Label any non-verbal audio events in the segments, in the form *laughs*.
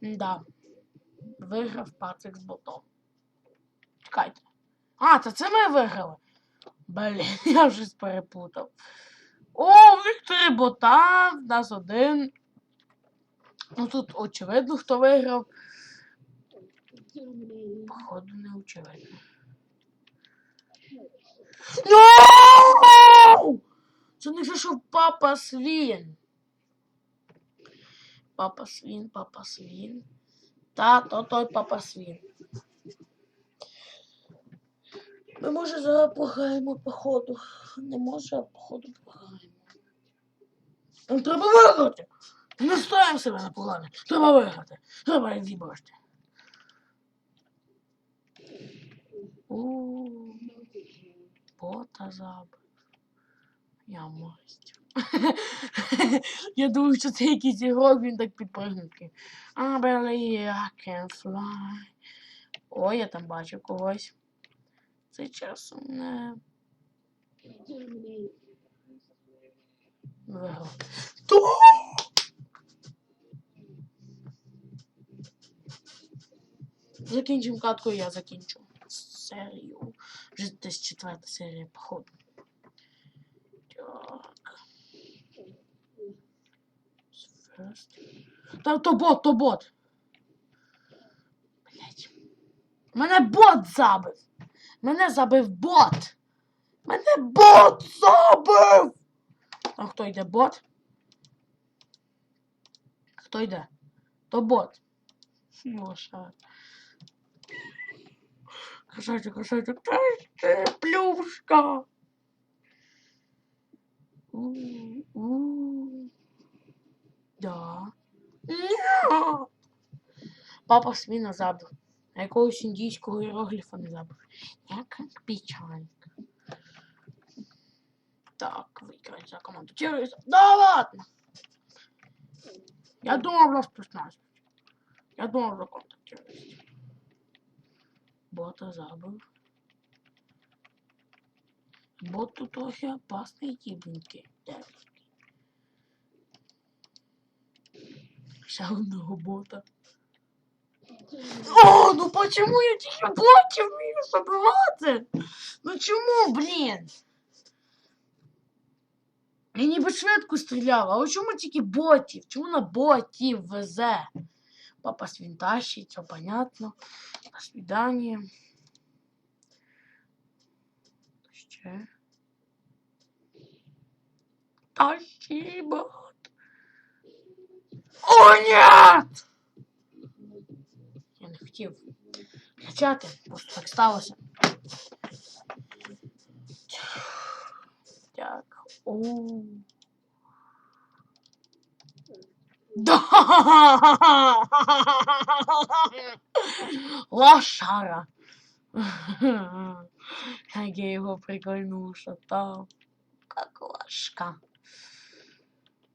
Да. Виграв пацик з ботом. Чекайте. А, то це ми виграли. Блін, *laughs* я щось переплутав. О, в них три бота, в нас один. Ну тут очевидно, хто виграв. Походу, не очевидно. No! Це не вже що папа свін. Папа свін, папа свін. Та, то той папа свін. Ми може зараз програємо походу. Не може, а походу програємо. Нам треба виграти. Не ставимо себе на погане. Треба виграти. Треба зібрати. У бота забив. Я масть. *laughs* Я думаю, що це якийсь ігрок, він так підпригнув. I believe I can fly. Ой, я там бачу когось. Це часом не виграв. Закінчимо катку, я закінчу серію. Вже десь четверта серія, походу. Так. First. Та то бот, то бот. Блять. Мене бот забив. Мене забив бот. Мене бот забив. А хто йде бот? Хто йде? То бот. Лоша. Кошачок, кошачок, та ти плюшка. У-у. Да. Ня. Папа свина забив. А якогось індійського іерогліфа не забив. Яка печалька. Так, виграть за команду террориста. Да ладно! Я думал, вас 15. Я думал, за команду террористов. Бота забив. Бот тут трохи опасний тіпненький. *laughs* Ще одного бота. О, ну почему я тільки ботів вмію забивати? Ну чому, блін? Я ніби швидко стріляв, а чому тільки ботів? Чому на ботів везе? Папа свинтащить, все понятно. До свидания. Ще. Спасибо. О, нет! Я не хотів кричати, просто так сталося. Так. О. Да! Лошара. Як я його прикольнув, шатав. Как лошка.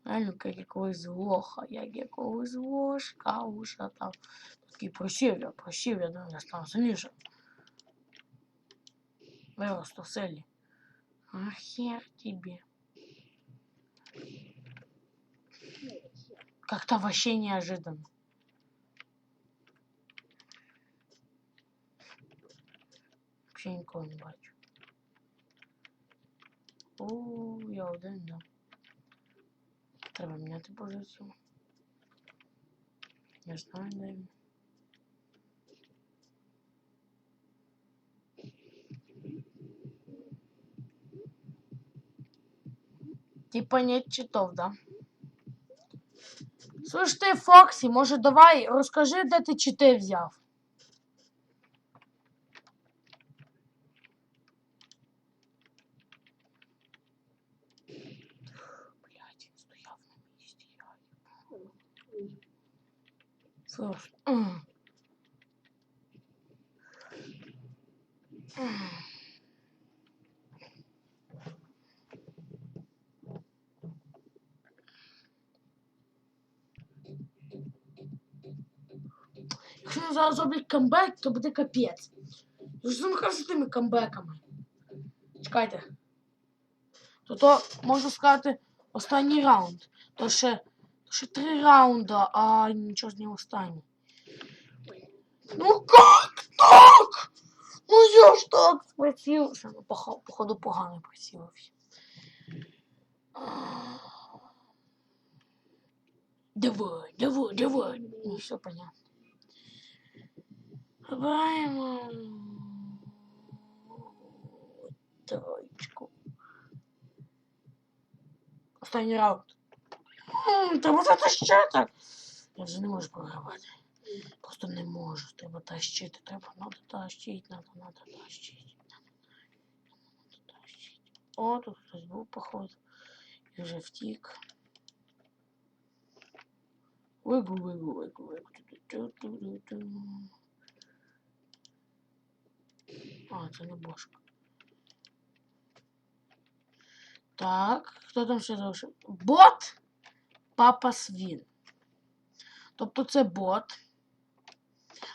Реально, як якогось лоха, як якогось лошка ушатав. Такий просів я, просів я, да, я став сильніше. Виросту в силі. А хер тебе. Как-то вообще неожиданно. Вообще нікого не бачу. О, я один, да. Треба міняти позицію. Не знаю, де він. Типа нет читов, да? Слушай ти, Фоксі, може давай розкажи, де ти чити взяв. М. Якщо вони зараз зроблять камбек, то буде капець. Ну що замахав з тими камбеками? Чекайте. То то, можна сказати, останній раунд. То ще, Ще три раунда, а нічого з нього стане. Ну как так? Ну я ж так спросився. Ну, похо- походу, погано просився. Давай, давай, давай. Ну, все понятно. Граємо. Троечку. Останній раунд. М, Треба затащити. Я вже не можу програвати. Просто не можу. Треба тащити. Треба, тащити, надо тащити. Надо, надо тащити. О, тут хтось був, походу. І вже втік. Вигу, вигу, вигу, вигу. А, це не бошка. Так, хто там ще залишив? Бот Папа Свін. Тобто це бот.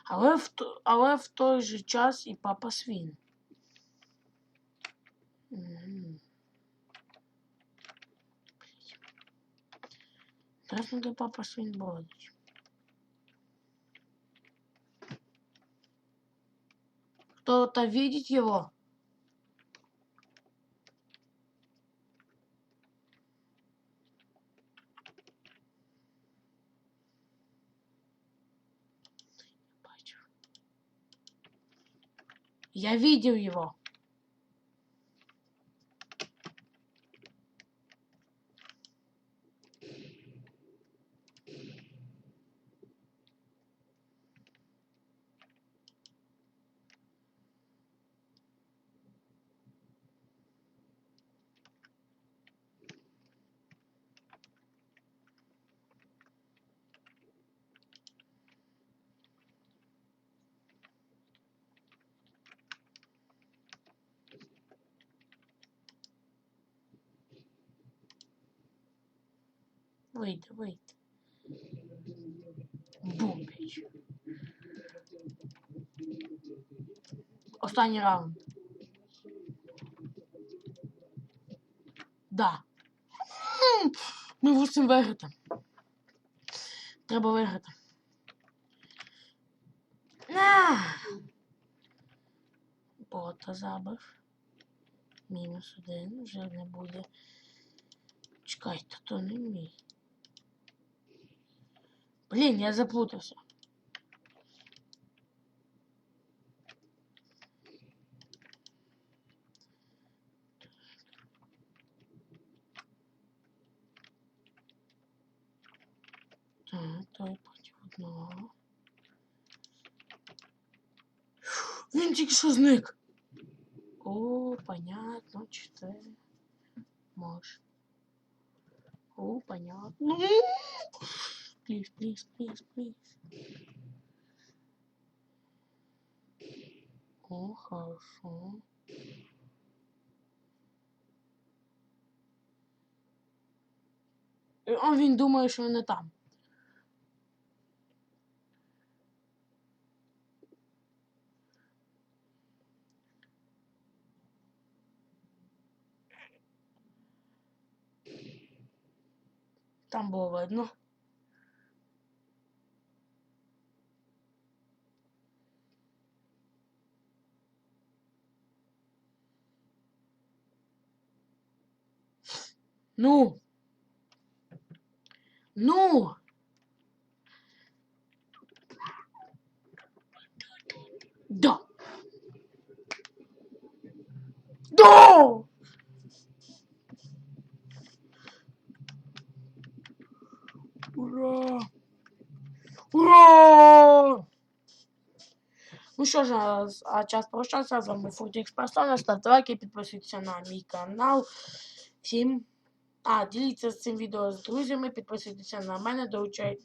Але в, то- але в той же час і Папа Свін. Мгм. Интересно, где Папа Свин бродить. Кто-то видит его? Я видел его. Вийде, вийде. Бомбіч. Останній раунд. Да. Ми мусимо виграти. Треба виграти. На! Бота забив. Мінус один. Вже не буде. Чекайте, то не мій. Блін, я заплутався. Так, той проти одного. Він тільки що зник. О, понятно, чотири. Може. О, понятно. Please, please, please, please. О, хорошо. І он він думає, що не там. Там було видно. Ну. Ну. Да. Да. Ура! Ура! Ну що ж, а, а час прощатися. З вами Фуртікс Персона. Ставте лайки, підписуйтесь на мій канал. Всім. А, діліться цим відео з друзями, підписуйтесь на мене, долучайте.